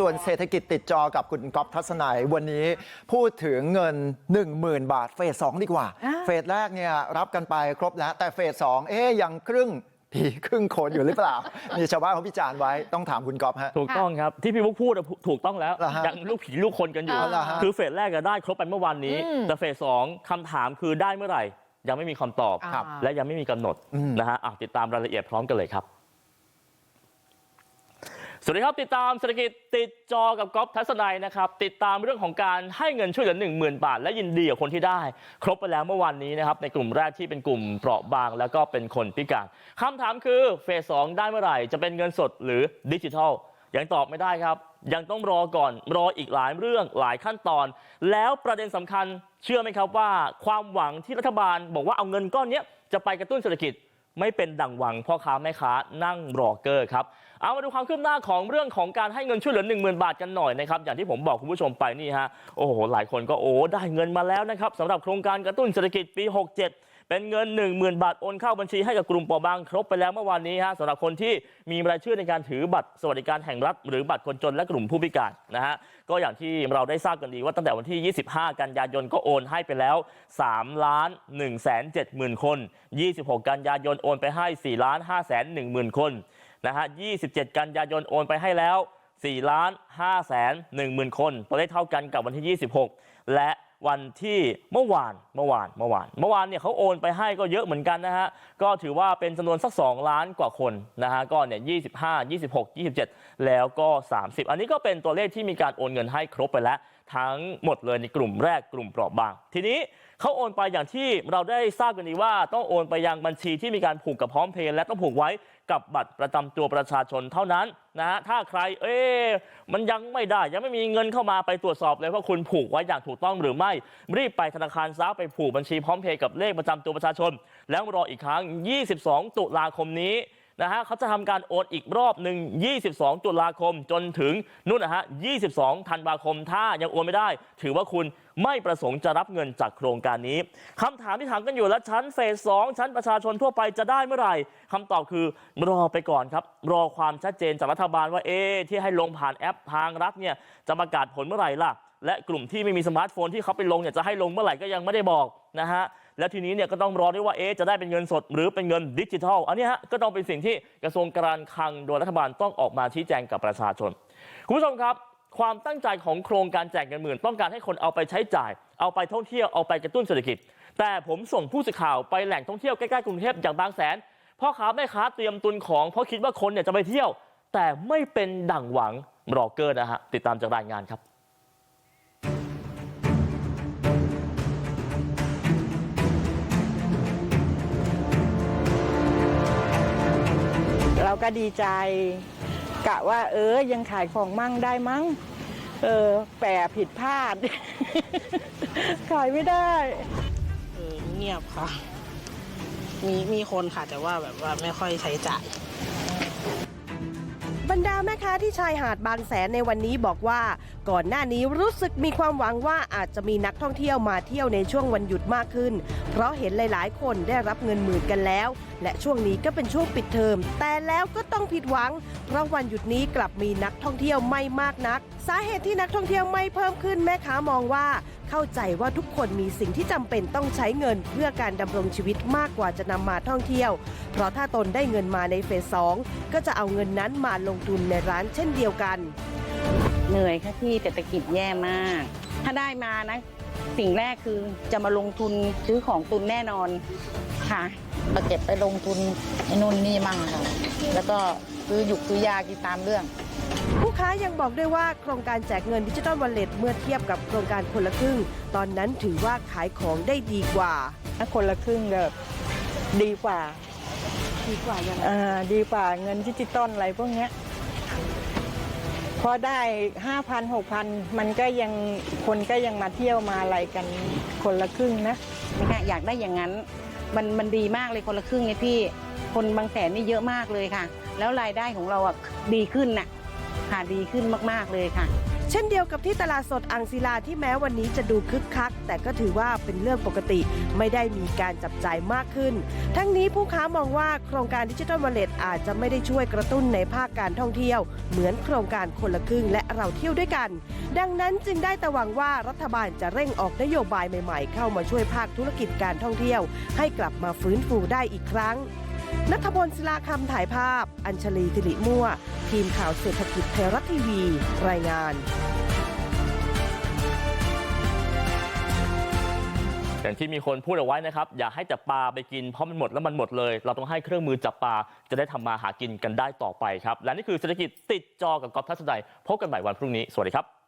ส่วนเศรษฐกิจติดจอกับคุณก๊อฟทัศนัยวันนี้พูดถึงเงิน 10,000 บาทเฟสสองดีกว่าอ่า เฟสแรกเนี่ยรับกันไปครบแล้ว แต่เฟสสองเอ๊ยยังครึ่งผีครึ่งคนอยู่หรือเปล่า มีชาวบ้านเขาพิจารณ์ไว้ต้องถามคุณก๊อฟฮะ ถูกต้องครับ ที่พี่บุ๊กพูดอะถูกต้องแล้วเหรอฮะยังลูกผีลูกคนกันอยู่อ๋อเหรอฮะคือเฟสแรกก็ได้ครบไปเมื่อวานนี้อืมแต่เฟสสองคำถามคือได้เมื่อไหร่ ยังไม่มีคำตอบครับและยังไม่มีกำหนดอืมนะฮะอะติดตามรายละเอียดพร้อมกันเลยครับ สวัสดีครับติดตามเศรษฐกิจติดจอกับก๊อฟทัศนัยนะครับติดตามเรื่องของการให้เงินช่วยเหลือ1 0,000 บาท และยินดีกับคนที่ได้ ครบไปแล้วเมื่อวานนี้นะครับในกลุ่มแรกที่เป็นกลุ่มเปราะบาง แล้วก็เป็นคนพิการคำถามคือเฟสสองได้เมื่อไหร่ จะเป็นเงินสดหรือดิจิทัล ยังตอบไม่ได้ครับ ยังต้องรอก่อนรออีกหลายเรื่องหลายขั้นตอน แล้วประเด็นสำคัญเชื่อไหมครับว่า ความหวังที่รัฐบาลบอกว่าเอาเงินก้อนนี้จะไปกระตุ้นเศรษฐกิจ ไม่เป็นดังหวังพ่อค้าแม่ค้านั่งรอเกอร์ครับเอามาดูความคืบหน้าของเรื่องของการให้เงินช่วยเหลือ1 0,000บาทกันหน่อยนะครับอย่างที่ผมบอกคุณผู้ชมไปนี่ฮะโอ้โหหลายคนก็โอ้ได้เงินมาแล้วนะครับสำหรับโครงการกระตุ้นเศรษฐกิจปี67เป็นเงิน 10,000 บาทโอนเข้าบัญชีให้กับกลุ่มปราะบางครบไปแล้วเมื่อวานนี้ฮะสำหรับคนที่มีรายชื่อในการถือบัตรสวัสดิการแห่งรัฐ หรือบัตรคนจนและกลุ่มผู้พิการนะฮะก็อย่างที่เราได้ทราบกันดีว่าตั้งแต่วันที่ 25 กันยายนก็โอนให้ไปแล้ว3ล้าน1แสน7หมื่นคน 26 กันยายนโอนไปให้4ล้าน5แสน1หมื่นคนนะฮะ27 กันยายนโอนไปให้แล้ว4ล้าน5แสน1หมื่นคน ตัวเลขเท่ากันกับวันที่ 26 และ วันที่เมื่อวานเมื่อวานเมื่อวานเมื่อวานเนี่ยเขาโอนไปให้ก็เยอะเหมือนกันนะฮะก็ถือว่าเป็นจำนวนสัก 2 ล้านกว่าคนนะฮะก็เนี่ย25 26 27แล้วก็ 30 อันนี้ก็เป็นตัวเลขที่มีการโอนเงินให้ครบไปแล้วทั้งหมดเลยในกลุ่มแรกกลุ่มเปราะบาง ทีนี้เขาโอนไปอย่างที่เราได้ทราบกันดีว่า ต้องโอนไปยังบัญชีที่มีการผูกกับพร้อมเพย์และต้องผูกไว้กับบัตรประจำตัวประชาชนเท่านั้นนะฮะถ้าใครเอ๊มันยังไม่ได้ ยังไม่มีเงินเข้ามาไปตรวจสอบเลยว่าคุณผูกไว้อย่างถูกต้องหรือไม่ รีบไปธนาคารซะไปผูกบัญชีพร้อมเพย์กับเลขประจำตัวประชาชน แล้วรออีกครั้ง 22 ตุลาคมนี้ นะฮะเขาจะทำการโอนอีกรอบหนึ่ง22 ตุลาคมจนถึงนู่นนะฮะ22 ธันวาคม ถ้ายังโอนไม่ได้ ถือว่าคุณไม่ประสงค์จะรับเงินจากโครงการนี้คำถามที่ถามกันอยู่แล้วชั้นเฟสสองชั้นประชาชนทั่วไปจะได้เมื่อไหร่คำตอบคือรอไปก่อนครับ รอความชัดเจนจากรัฐบาลว่าเอ๊ที่ให้ลงผ่านแอปทางรัฐเนี่ยจะประกาศผลเมื่อไหร่ล่ะ และกลุ่มที่ไม่มีสมาร์ทโฟนที่เขาไปลงเนี่ยจะให้ลงเมื่อไหร่ก็ยังไม่ได้บอกนะฮะแล้วทีนี้เนี่ยก็ต้องรอด้วยว่าเอ๊จะได้เป็นเงินสดหรือเป็นเงินดิจิทัลอันนี้ฮะก็ต้องเป็นสิ่งที่กระทรวงการคลังโดยรัฐบาลต้องออกมาชี้แจงกับประชาชนคุณผู้ชมครับความตั้งใจของโครงการแจกเงินหมื่นต้องการให้คนเอาไปใช้จ่าย เอาไปท่องเที่ยวเอาไปกระตุ้นเศรษฐกิจ แต่ผมส่งผู้สื่อข่าวไปแหล่งท่องเที่ยวใกล้ๆกรุงเทพอย่างบางแสนพ่อค้าแม่ค้าเตรียมตุนของเพราะคิดว่าคนเนี่ยจะไปเที่ยว แต่ไม่เป็นดั่งหวังรอเกอร์นะฮะติดตามจากรายงานครับ ก็ดีใจ กะว่า เออ ยังขายของมั่งได้มั้ง เออแปรผิดพลาด ขายไม่ได้ เออเงียบค่ะ มีมีคนค่ะแต่ว่าแบบว่าไม่ค่อยใช้จ่าย บรรดาแม่ค้าที่ชายหาดบางแสนในวันนี้บอกว่า ก่อนหน้านี้รู้สึกมีความหวังว่าอาจจะมีนักท่องเที่ยวมาเที่ยวในช่วงวันหยุดมากขึ้น เพราะเห็นหลาย ๆ คนได้รับเงินหมื่นกันแล้ว และช่วงนี้ก็เป็นช่วงปิดเทอม แต่แล้วก็ต้องผิดหวัง เพราะวันหยุดนี้กลับมีนักท่องเที่ยวไม่มากนัก สาเหตุที่นักท่องเที่ยวไม่เพิ่มขึ้นแม่ค้ามองว่า เข้าใจว่าทุกคนมีสิ่งที่จำเป็นต้องใช้เงิน เพื่อการดำรงชีวิตมากกว่าจะนำมาท่องเที่ยว เพราะถ้าตนได้เงินมาในเฟสสองก็จะเอาเงินนั้นมาลงทุนในร้านเช่นเดียวกัน เหนื่อยค่ะพี่เศรษฐกิจแย่มาก ถ้าได้มานะสิ่งแรกคือจะมาลงทุนซื้อของตุนแน่นอนค่ะมาเก็บไปลงทุนไอ้นู่นนี่มั่งค่ะ แล้วก็ซื้อหยุกซื้อยากินตามเรื่อง ผู้ค้ายังบอกด้วยว่าโครงการแจกเงินดิจิตอลวอลเล็ตเมื่อเทียบกับโครงการคนละครึ่ง ตอนนั้นถือว่าขายของได้ดีกว่าถ้าคนละครึ่งแบบดีกว่า ดีกว่ายังเอ่อดีกว่าเงินดิจิตอลอะไรพวกเนี้ยพอได้ห้าพันหกพันมันก็ยังคนก็ยังมาเที่ยวมาอะไรกันคนละครึ่งนะนะคะอยากได้อย่างนั้นมันมันดีมากเลยคนละครึ่งเนี่ยพี่ คนบางแสนนี่เยอะมากเลยค่ะ แล้วรายได้ของเราอะดีขึ้นน่ะ ค่ะดีขึ้นมากๆเลยค่ะ เช่นเดียวกับที่ตลาดสดอ่างศิลาที่แม้วันนี้จะดูคึกคัก แต่ก็ถือว่าเป็นเรื่องปกติไม่ได้มีการจับจ่ายมากขึ้น ทั้งนี้ผู้ค้ามองว่าโครงการดิจิทัลวอลเล็ตอาจจะไม่ได้ช่วยกระตุ้นในภาคการท่องเที่ยว เหมือนโครงการคนละครึ่งและเราเที่ยวด้วยกัน ดังนั้นจึงได้แต่หวังว่ารัฐบาลจะเร่งออกนโยบายใหม่ ๆ เข้ามาช่วยภาคธุรกิจการท่องเที่ยว ให้กลับมาฟื้นฟูได้อีกครั้ง นัทพลศิลาคำถ่ายภาพ อัญชลีสิริมั่ว ทีมข่าวเศรษฐกิจไทยรัฐทีวี รายงานอย่างที่มีคนพูดเอาไว้นะครับ อย่าให้แต่ปลาไปกินเพราะมันหมดแล้วมันหมดเลย เราต้องให้เครื่องมือจับปลาจะได้ทำมาหากินกันได้ต่อไปครับ และนี่คือเศรษฐกิจติดจอกับกอฟทัศนัยพบกันใหม่วันพรุ่งนี้ สวัสดีครับ